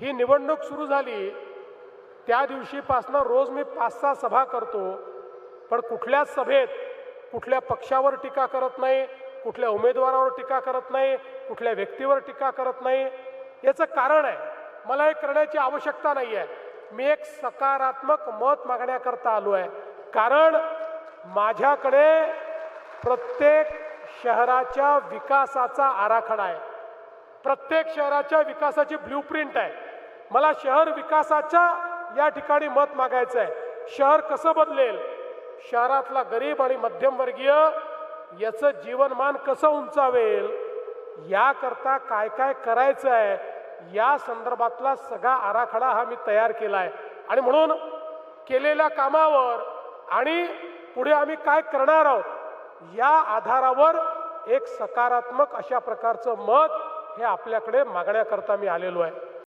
ही निवडणूक सुरू झाली त्या दिवशीपासनं रोज मी पाच सहा सभा करतो. पण कुठल्याच सभेत कुठल्या पक्षावर टीका करत नाही कुठल्या उमेदवारावर टीका करत नाही कुठल्या व्यक्तीवर टीका करत नाही याचं कारण आहे. मला हे करण्याची आवश्यकता नाही आहे मी एक सकारात्मक मत मागण्याकरता आलो आहे. कारण माझ्याकडे प्रत्येक शहराच्या विकासाचा आराखडा आहे. प्रत्येक शहराच्या विकासाची ब्ल्यूप्रिंट आहे. मला शहर विकासाच्या या ठिकाणी मत मागायचं आहे. शहर कसं बदलेल? शहरातला गरीब आणि मध्यमवर्गीय याचं जीवनमान कसं उंचावेल? याकरता काय काय करायचं आहे? या संदर्भातला सगळा आराखडा हा मी तयार केला आहे. आणि म्हणून केलेल्या कामावर आणि पुढे आम्ही काय करणार आहोत? या आधारावर एक सकारात्मक अशा प्रकारचं मत हे आपल्याकडे मागण्याकरता मी आलेलो आहे.